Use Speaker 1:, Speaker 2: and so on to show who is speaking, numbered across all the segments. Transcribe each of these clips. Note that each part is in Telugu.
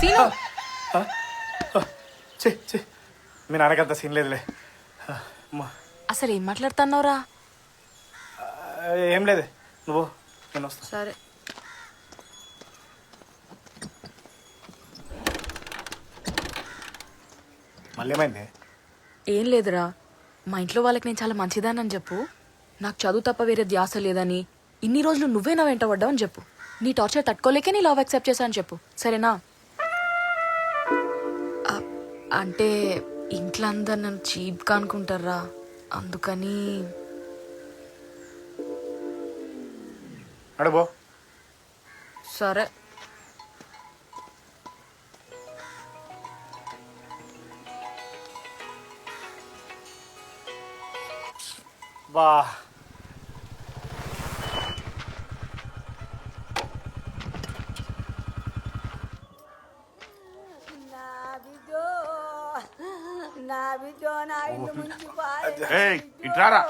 Speaker 1: సీను?
Speaker 2: చే చే మీ నాన్నకంత సీన్ లేదులే. అమ్మా.
Speaker 1: అసలు ఏం మాట్లాడుతున్నావురా?
Speaker 2: ఏం లేదే. నువ్వు నేను వస్తా.
Speaker 1: సరే.
Speaker 2: మళ్ళీ ఏమైంది
Speaker 1: ఏం లేదురా. మా ఇంట్లో వాళ్ళకి నేను చాలా మంచిదానని చెప్పు. నాకు చదువు తప్ప వేరే ధ్యాస లేదని ఇన్ని రోజులు నువ్వే నా వెంట పడ్డావని చెప్పు. నీ టార్చర్ తట్టుకోలేకే నీ లవ్ యాక్సెప్ట్ చేశాను చెప్పు. సరేనా? అంటే ఇంట్లో అందరు నన్ను చీప్గా అనుకుంటారా? అందుకని
Speaker 2: అడుగు
Speaker 1: సరే.
Speaker 2: బా
Speaker 3: నా బిడ్డో నా బిడ్డో నా ఇల్లు ముంచిపోయి బిడ్డో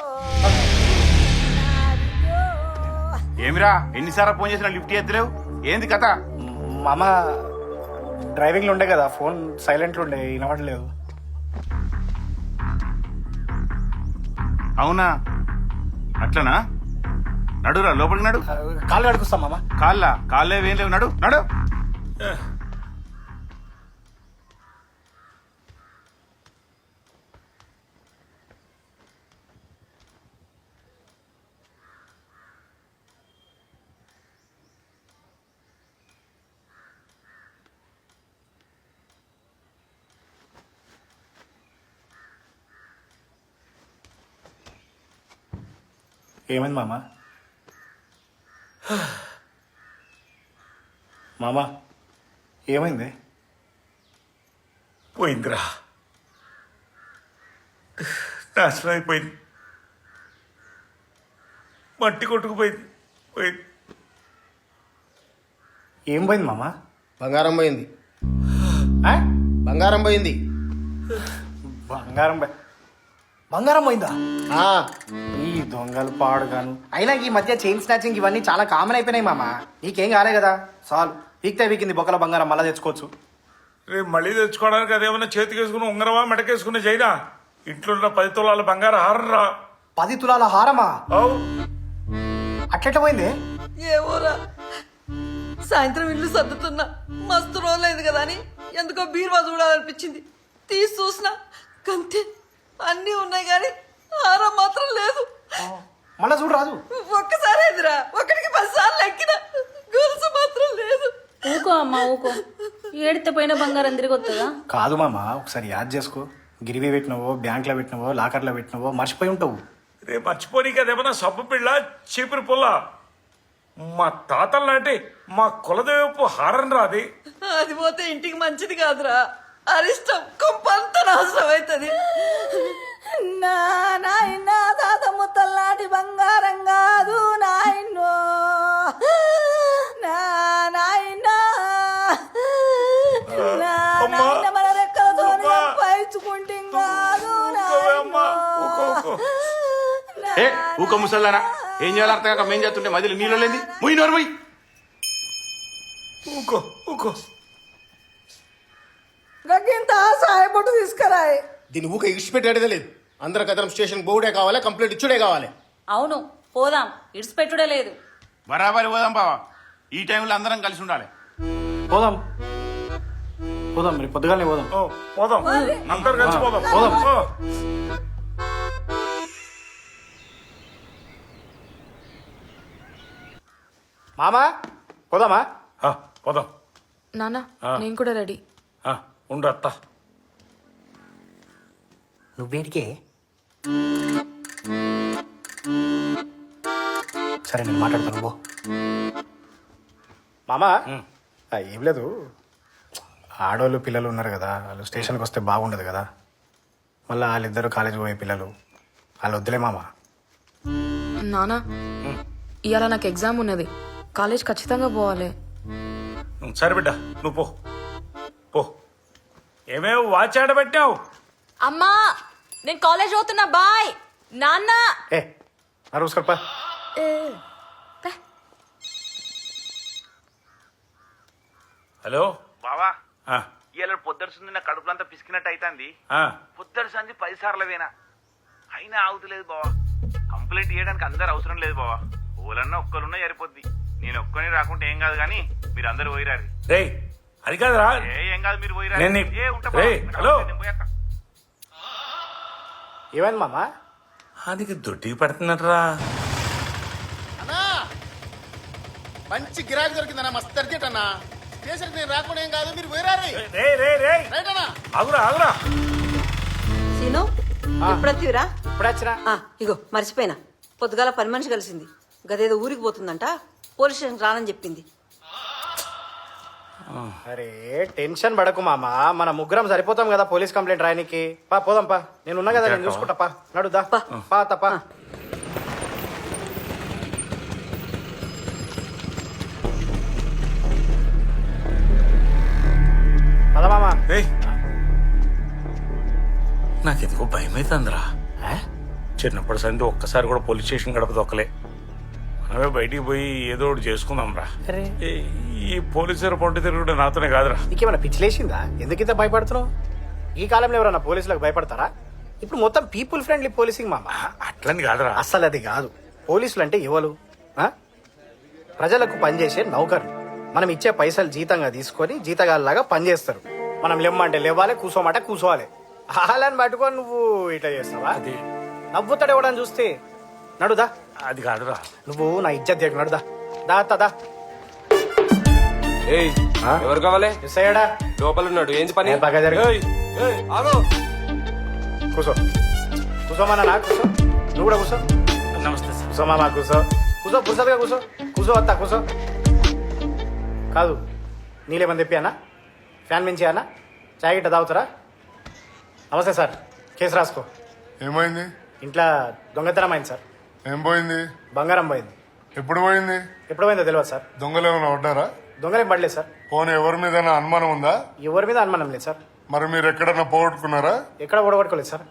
Speaker 4: ఏమిరా ఎన్నిసార్లు ఫోన్ చేసినా లిఫ్ట్ ఎత్తలేవు? ఏంది కథ?
Speaker 2: మామ డ్రైవింగ్లో ఉండే కదా ఫోన్ సైలెంట్లో ఉండే వినవడలేదు
Speaker 4: అవునా? అట్లనా? నడురా లోపలికి నడు.
Speaker 2: కాళ్ళు కడుకుస్తాం మామ.
Speaker 4: కాళ్ళ కాళ్ళే ఏం లేవు నడు. నడు.
Speaker 2: ఏమైంది మామ? మామ ఏమైంది?
Speaker 5: పోయిందిరా. నాశనం అయిపోయింది మట్టి కొట్టుకుపోయింది. పోయింది.
Speaker 2: ఏం పోయింది మామ?
Speaker 6: బంగారం పోయింది.
Speaker 2: ఆ?
Speaker 6: బంగారం పోయింది.
Speaker 2: బంగారం పోయి- బంగారం పోయిందా?
Speaker 6: ఆ,
Speaker 2: ఈ దొంగలు పాడుగాను. అయినా ఈ మధ్య చైన్ స్నాచింగ్ ఇవన్నీ చాలా కామన్ అయిపోయినాయి మామ. నీకేం కాలే కదా? సాల్వ్ వీక్తే వీకింది బొక్కల బంగారం మళ్ళా తెచ్చుకోవచ్చు.
Speaker 5: రేపు మళ్ళీ తెచ్చుకోవడానికి అదేమన్నా చేతికి వేసుకుని ఉంగరమా మెడకేసుకుని చైనా ఇంట్లో ఉన్న పది తులాల బంగారు హారం రా
Speaker 2: పది తులాల హారమా?
Speaker 5: అవు
Speaker 2: అట్లెట్ల పోయింది?
Speaker 3: ఏమోరా. సాయంత్రం ఇల్లు సర్దుతున్నా. మస్తు రోజులైంది కదా అని ఎందుకో బీరువా చూడాలనిపించింది. తీసి చూసిన కంతే. అన్నీ ఉన్నాయి కానీ ఆరం మాత్రం లేదు.
Speaker 2: మళ్ళా చూడు రాదు
Speaker 3: ఒక్కసారి ఎదురా. ఒకటికి పది సార్లు ఎక్కిన గొలుసు మాత్రం లేదు.
Speaker 7: ఊకో అమ్మా ఊకో. ఏడితే పోయిన బంగారం తిరిగి వస్తుందా?
Speaker 2: కాదు మామ ఒకసారి యాద్ చేసుకో. గిరివి పెట్టినవో బ్యాంక్లో పెట్టినవో లాకర్లో పెట్టినవో మర్చిపోయి ఉంటావు.
Speaker 5: రేపు మర్చిపోనీకి అదేమన్నా సబ్బు పిల్ల చీపురు పుల్ల. మా తాతల నాటి మా కులదేవపు హారం రా అది.
Speaker 3: అది పోతే ఇంటికి మంచిది కాదురా. అరిష్టం కొంపంత నాశనం అవుతుంది నా నాయన తాత ముత్తల్లాంటి బంగారం కాదు నాయనో. నా నాయన. నా. నాయన మన రెక్కలతో. పైచుకుంటే కాదు.
Speaker 4: ఏ ఊక ముసల్లారా ఏం చేయాలి అర్థం కాక మేం చేస్తుంటే మధ్యలో నీళ్ళు లేని ముయ్యి నోరు ముయ్యి.
Speaker 5: ఊకో ఊకో
Speaker 3: గగ్గింత సాయపట్టు తీసుకురాయి.
Speaker 6: దీన్ని ఊక ఇడిచిపెట్టేదే లేదు. అందరం కదరం స్టేషన్ బోర్డే కావాలి కంప్లీట్ ఇచ్చుడే కావాలి.
Speaker 7: అవును పోదాం. ఇడిచిపెట్టుడే లేదు.
Speaker 4: బరాబరి పోదాం బావా. ఈ టైంలో అందరం కలిసి ఉండాలి.
Speaker 2: పోదాం. పోదాం మరి పొద్దుగానే పోదాం.
Speaker 5: ఓ, పోదాం. అందరు కలిసి పోదాం.
Speaker 2: పోదాం. మామా పోదామా?
Speaker 5: పోదాం.
Speaker 1: నాన్న నేను కూడా రెడీ.
Speaker 5: ఆ, ఉండు అత్త.
Speaker 2: నువ్వేడికే సరే నేను మాట్లాడతాను పో. మామా? ఆ, ఏం లేదు. ఆడవాళ్ళు పిల్లలు ఉన్నారు కదా వాళ్ళు స్టేషన్కి వస్తే బాగుండదు కదా. మళ్ళీ వాళ్ళిద్దరు కాలేజీ పోయే పిల్లలు. వాళ్ళు వద్దులే మామా.
Speaker 1: నానా ఇవాళ నాకు ఎగ్జామ్ ఉన్నది. కాలేజ్ ఖచ్చితంగా పోవాలి.
Speaker 5: సరే బిడ్డ నువ్వు పో. పో. ఏమేమి వాచ్ ఆడబెట్టావు?
Speaker 1: అమ్మా! నేను కాలేజ్ పోతున్నా బాయ్. నాన్న.
Speaker 2: ఏ
Speaker 5: హలో.
Speaker 4: బావా
Speaker 5: ఆ,
Speaker 4: ఇలా పొద్దురుసుంది నా కడుపులంతా పిసికినట్టు అవుతుంది
Speaker 5: ఆ,
Speaker 4: పొద్దురు సంది పది సార్లు వేనా. అయినా ఆగుతలేదు బావా. కంప్లైంట్ చేయడానికి అందరు అవసరం లేదు బావా. ఓలన్నా ఒక్కరున్నా సరిపోద్ది నేను ఒక్కని రాకుంటే ఏం కాదు కానీ మీరు అందరు పోయిరారు.
Speaker 5: రేయ్ అది కాదురా.
Speaker 4: ఏ ఏం కాదు మీరు పోయిరారు.
Speaker 5: నేను నీ-
Speaker 4: ఏ ఉంటా
Speaker 5: రేయ్, హలో.
Speaker 4: పోయాక
Speaker 2: ఏమైంది మామ?
Speaker 5: అది దొడ్డికి పడుతున్నట్రా
Speaker 6: అన్నా! మంచి గిరాకీ దొరికిందన్నా మస్తు అర్జెంట్ అన్నా. స్టేషన్కి నేను రాకుండా ఏం కాదు మీరు పోయిరారు.
Speaker 5: రే రే రే
Speaker 6: రైట్ అన్నా.
Speaker 5: ఆగురా ఆగురా.
Speaker 3: సీను ఎప్పుడొత్తివిరా
Speaker 2: ఇప్పుడు వచ్చినా?
Speaker 3: ఆ, ఇగో మర్చిపోయినా. పొద్దుగాల పని మనిషి కలిసింది. గదేదో ఊరికి పోతుందంట పోలీస్ స్టేషన్ రానని చెప్పింది.
Speaker 2: అరే టెన్షన్ పడకు మామ. మన ముగ్గురం సరిపోతాం కదా పోలీస్ కంప్లైంట్ రాయనికి. పా పోదాం పా. నేను ఉన్నా కదా నేను చూసుకుంటా. పా నడుదా
Speaker 3: పా.
Speaker 2: పా తప్ప
Speaker 5: నాకెందుకో భయం అవుతుందిరా చిన్నప్పటి సంది ఒక్కసారి కూడా పోలీస్ స్టేషన్ గడప దొక్కలే మనమే బయటికి పోయి ఏదో ఒకటి చేసుకుందాం రా.
Speaker 2: అరే.
Speaker 5: ఈ పోలీసుల పొంటి తిరుగుడు నాతోనే కాదురా.
Speaker 2: నీకేమైనా పిచ్చిలేసిందా? ఎందుకు ఇంత భయపడుతున్నావు? ఈ కాలంలో ఎవరన్నా పోలీసులకు భయపడతారా? ఇప్పుడు మొత్తం పీపుల్ ఫ్రెండ్లీ పోలీసింగ్ మామ.
Speaker 5: అట్లని కాదురా.
Speaker 2: అస్సలు అది కాదు. పోలీసులు అంటే ఎవరు? ఆ? ప్రజలకు పనిచేసే నౌకర్లు మనం ఇచ్చే పైసలు జీతంగా తీసుకొని జీతగాళ్ళలాగా పనిచేస్తారు. మనం లేమ్మంటే లేవాలి కూసోమంటే కూసోవాలి. హాలని పట్టుకొని నువ్వు ఇట్లా చేస్తావా?
Speaker 5: అది.
Speaker 2: నవ్వుతాడు ఎవడని చూస్తే నడుదా?
Speaker 5: అది కాదురా.
Speaker 2: నువ్వు నా ఇజ్జత్ దిగ నడుదా. దా దా.
Speaker 8: ఏయ్ ఎవరు కావాలి?
Speaker 2: మిస్ అయ్యాడా
Speaker 8: లోపల ఉన్నాడు ఏంది పని?
Speaker 2: నేను బాగా జరిగా.
Speaker 8: ఏయ్, ఏయ్, ఆగు.
Speaker 2: కూసో. కూసోమన్నా నా కూసో. నువ్వు కూడా కూసో.
Speaker 5: నమస్తే సార్.
Speaker 2: కూసో మామా కూసో. కూసో పుసదిగా కూసో. కూసో వస్తా కూసో. కాదు నీలేమని తెప్పానా ఫ్యాన్ మించి అన్నా చాయ్ గిట్ట తాగుతారా? నమస్తే సార్. కేసు రాసుకో.
Speaker 9: ఏమైంది?
Speaker 2: ఇంట్లో దొంగతనం అయింది సార్.
Speaker 9: ఏం పోయింది?
Speaker 2: బంగారం పోయింది.
Speaker 9: ఎప్పుడు పోయింది?
Speaker 2: ఎప్పుడు పోయిందో తెలియదు సార్.
Speaker 9: దొంగలు ఏమైనా పడ్డారా?
Speaker 2: దొంగలేం పడలేదు సార్.
Speaker 9: పోనీ ఎవరి మీద అనుమానం ఉందా?
Speaker 2: ఎవరి మీద అనుమానం లేదు సార్.
Speaker 9: మరి మీరు ఎక్కడన్నా పోగొట్టుకున్నారా?
Speaker 2: ఎక్కడ ఓడగొట్టుకోలేదు సార్.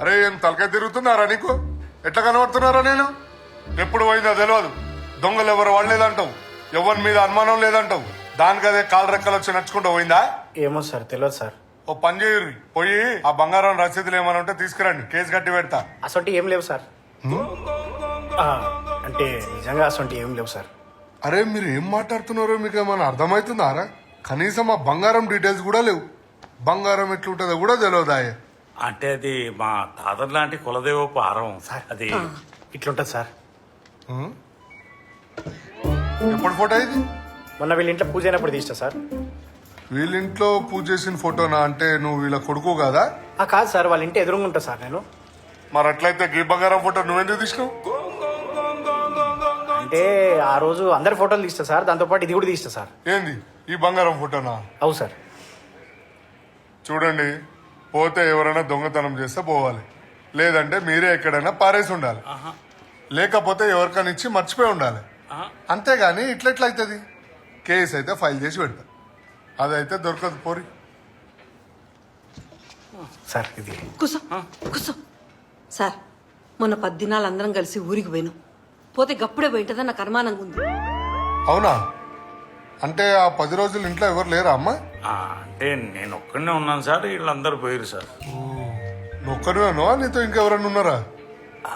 Speaker 9: అరే ఏం తలకాయ తిరుగుతున్నారా నీకు? ఎట్లా కనబడుతున్నారా నేను? ఎప్పుడు పోయిందో తెలియదు దొంగలు ఎవరు వాళ్ళేదంటావు ఎవరి మీద అనుమానం లేదంటావు. దానికి అదే కాలు రెక్కలు వచ్చి నడుచుకుంటూ పోయిందా?
Speaker 2: ఏమో సార్ తెలియదు సార్.
Speaker 9: ఓ పని చేయరు. పోయి ఆ బంగారం రసీదులు ఏమైనా ఉంటే తీసుకురండి. కేసు కట్టి పెడతా.
Speaker 2: అసొంటి ఏం లేవు సార్. ఆ, అంటే నిజంగా అసొంటి ఏం లేవు సార్.
Speaker 9: అరే మీరు ఏం మాట్లాడుతున్నారో మీకు ఏమైనా అర్థమవుతుందారా కనీసం ఆ బంగారం డీటెయిల్స్ కూడా లేవు. బంగారం ఎట్లుంటుందో కూడా తెలియదాయే
Speaker 5: అంటే అది మా తాతర్ లాంటి కులదేవపు హారం అది
Speaker 2: ఇట్లుంటుంది సార్.
Speaker 9: ఎప్పుడు ఫోటో ఇది?
Speaker 2: మొన్న వీళ్ళ ఇంట్లో పూజ అయినప్పుడు తీస్తా సార్.
Speaker 9: వీళ్ళింట్లో పూజ చేసిన ఫోటోనా? అంటే నువ్వు వీళ్ళ కొడుకు కదా?
Speaker 2: ఆ, కాదు సార్ వాళ్ళ ఇంటి ఎదురుగా ఉంటా సార్ నేను.
Speaker 9: మరి అట్లయితే గీ బంగారం ఫోటో నువ్వెందుకు తీసినావు?
Speaker 2: అంటే ఆ రోజు అందరి ఫోటోలు తీస్తా సార్ దాంతోపాటు ఇది కూడా తీస్తా సార్.
Speaker 9: ఏంది? ఈ బంగారం ఫోటోనా?
Speaker 2: అవు సార్.
Speaker 9: చూడండి పోతే ఎవరైనా దొంగతనం చేస్తే పోవాలి. లేదంటే మీరే ఎక్కడైనా పారేసి ఉండాలి. లేకపోతే ఎవరికైనా ఇచ్చి మర్చిపోయి ఉండాలి. అంతేగాని ఇట్లెట్లయితుంది? కేసు అయితే ఫైల్ చేసి పెడతా. అదైతే దొరకదు పోరి.
Speaker 2: సార్ ఇది
Speaker 3: కూసో కూసో. సార్ మొన్న పది దినాలు అందరం కలిసి ఊరికి పోయినాం. పోతే గప్పుడే పోయింటదని నాకు అనుమానంగా ఉంది.
Speaker 9: అవునా? అంటే ఆ పది రోజులు ఇంట్లో ఎవరు లేరా అమ్మా?
Speaker 5: ఆ, అంటే నేను ఒక్కడనే ఉన్నాను సార్ వీళ్ళందరూ పోయారు సార్.
Speaker 9: నువ్వు నీతో ఇంకెవరైనా ఉన్నారా?
Speaker 2: ఆ,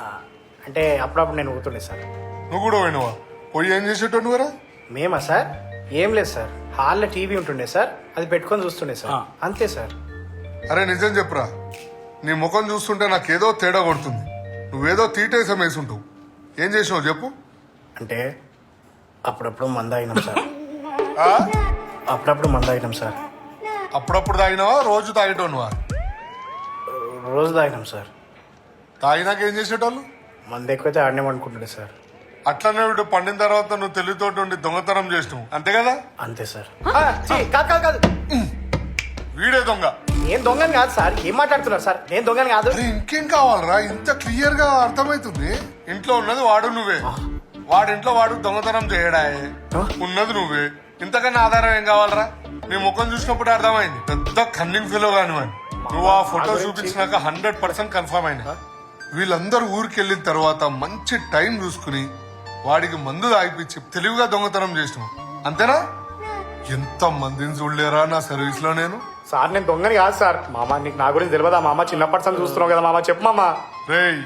Speaker 2: అంటే అప్పుడప్పుడు నేను ఊతుండే సార్.
Speaker 9: నువ్వు కూడా పోయినవా? పోయి ఏం చేసేటో నువ్వరా
Speaker 2: మేమా సార్? ఏం లేదు సార్. హాల్లో టీవీ ఉంటుండే సార్. అది పెట్టుకొని చూస్తుండే సార్. అంతే సార్.
Speaker 9: అరే నిజం చెప్పురా. నీ ముఖం చూస్తుంటే నాకేదో తేడా కొడుతుంది. నువ్వేదో తీటేసం వేసుంటావు. ఏం చేసినావు చెప్పు.
Speaker 2: అంటే అప్పుడప్పుడు మంద అయినాం సార్.
Speaker 9: ఆ?
Speaker 2: అప్పుడప్పుడు మంద అయినాం సార్.
Speaker 9: అప్పుడప్పుడు తాగినావా? రోజు తాగేటోనువా?
Speaker 2: రోజు తాగినాం సార్.
Speaker 9: తాగినాక ఏం చేసేటోళ్ళు?
Speaker 2: మంద ఎక్కువైతే ఆడనే అనుకుంటుండే సార్.
Speaker 9: అట్లనే వీడు పండిన తర్వాత నువ్వు తెలివితోటి ఉండి దొంగతనం చేసినావు. అంతే కదా?
Speaker 2: అంతే సార్. ఆ, ఛీ, కాదు కాదు కాదు.
Speaker 9: వీడే దొంగ.
Speaker 2: నేను దొంగని కాదు సార్. ఏం మాట్లాడుతున్నారు సార్? నేను దొంగని కాదు.
Speaker 9: అరే ఇంకేం కావాలరా? ఇంత క్లియర్గా అర్థమైతుంది ఇంట్లో ఉన్నది వాడు నువ్వే. వాడింట్లో వాడు దొంగతనం చేయడాయే ఉన్నది నువ్వే. ఇంతకన్నా ఆధారం ఏం కావాలరా? నీ ముఖం చూసినప్పుడు అర్థమైంది. పెద్ద కన్నింగ్ ఫీలో కానివ్వండి నువ్వు ఆ ఫోటో చూపించినాక హండ్రెడ్ పర్సెంట్ కన్ఫర్మ్ అయినా. వీళ్ళందరూ ఊరికి వెళ్ళిన తర్వాత మంచి టైం చూసుకుని వాడికి మందు తాగిపించి తెలివిగా దొంగతనం చేసినావు అంతేనా? ఎంత మందిని చూడలేరా నా సర్వీస్లో నేను?
Speaker 2: సార్ నేను దొంగని కాదు సార్. మామ నీకు నా గురించి తెలియదా? మామ చిన్నప్పటి సంది చూస్తున్నావు కదా మామ. చెప్పు మామ.
Speaker 9: రేయ్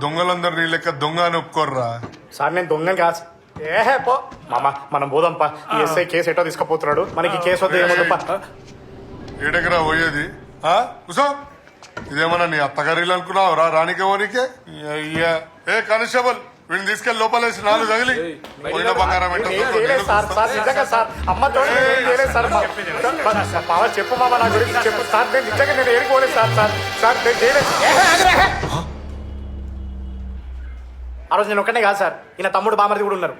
Speaker 9: దొంగలందరూ నీ లెక్క దొంగ అని ఒప్పుకోర్రా.
Speaker 2: సార్ నేను దొంగని కాదు ఏహే పో. మామ మనం పోదాంపా. ఈ ఎస్ఐ కేసు ఎటో తీసుకుపోతున్నాడు. మనకి కేసు వద్ద ఏమొద్దుపా
Speaker 9: ఏడెకరా పోయేది? ఆ? కుసో. ఇదేమన్నా నీ అత్తగారిలు అనుకున్నావు? రా రానికేవోనికే అయ్యా. ఏ కానిస్టేబుల్. వీడిని తీసుకెళ్ళి లోపలేసి నాలుగు తగిలి పోయిన బంగారం
Speaker 2: సార్ చెప్పు మామ నా గురించి చెప్పు సార్ నేను నిజంగా నేను ఏడుకోలేదు సార్ సార్ సార్ నేను చేయలేదు. ఆ రోజు నేను ఒక్కనే కాదు సార్ ఈయన తమ్ముడు బామర్ది కూడా ఉన్నారు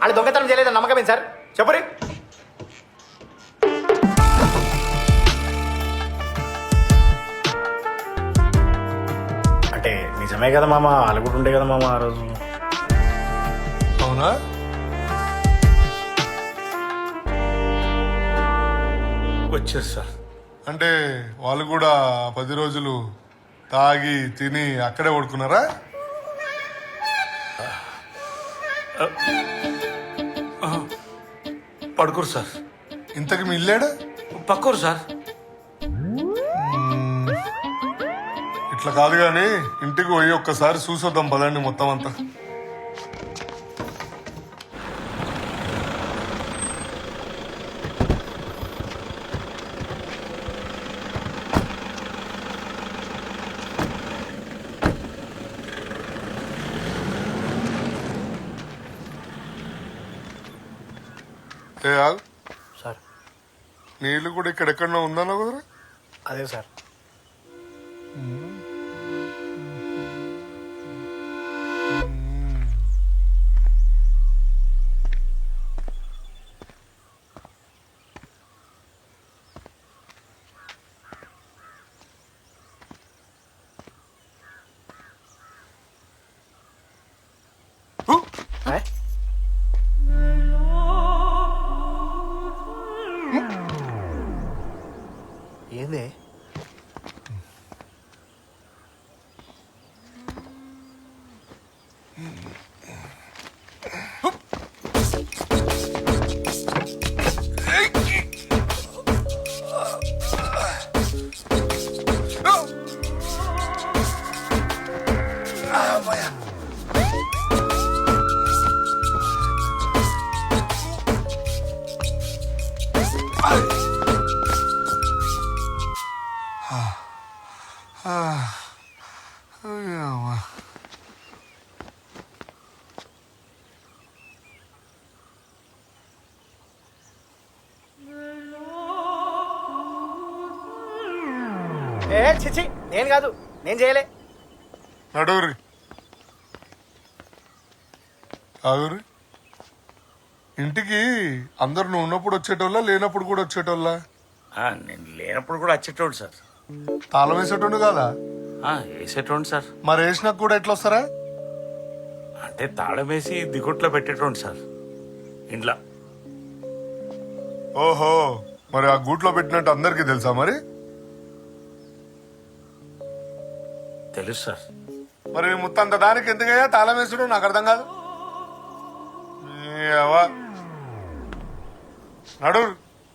Speaker 2: వాళ్ళు దొంగతనం చేయలేదు నమ్మకమే సార్ చెప్పురి నిజమే కదా మామ వాళ్ళు కూడా ఉండే కదా మామ ఆ రోజు.
Speaker 9: అవునా?
Speaker 5: వచ్చారు సార్.
Speaker 9: అంటే వాళ్ళు కూడా పది రోజులు తాగి తిని అక్కడే పడుకున్నారా?
Speaker 5: పడుకోరు సార్.
Speaker 9: ఇంతకు మీ ఇల్లేడా?
Speaker 5: పక్కరు సార్.
Speaker 9: ఇట్లా కాదు కానీ ఇంటికి పోయి ఒక్కసారి చూసొద్దాం పదండి మొత్తం అంతా.
Speaker 2: సార్.
Speaker 9: నీళ్ళు కూడా ఇక్కడెక్కడో ఉందన్నా కుదరా
Speaker 2: అదే సార్. ఏ చిచి నేను కాదు నేను చేయలే.
Speaker 9: నడువురి. ఆగురి. ఇంటికి అందరు నువ్వు ఉన్నప్పుడు వచ్చేటోళ్ళ లేనప్పుడు కూడా వచ్చేటోళ్ళ?
Speaker 5: ఆ, నేను లేనప్పుడు కూడా వచ్చేటోడు సార్.
Speaker 9: తాళం వేసేటోడు కాదా?
Speaker 5: ఆ, వేసేటోండి సార్.
Speaker 9: మరి వేసినాక కూడా ఎట్లా వస్తారా
Speaker 5: అంటే తాళం వేసి దిగుట్లో పెట్టేటోండి సార్. ఇంట్లో.
Speaker 9: ఓహో మరి ఆ గూట్లో పెట్టినట్టు అందరికీ తెలుసా మరి?
Speaker 5: తెలుసు సార్.
Speaker 9: మరి ముత్తంత దానికి ఎందుకయ్యా తాళం వేసుడు? నాకు అర్థం కాదు. నడు.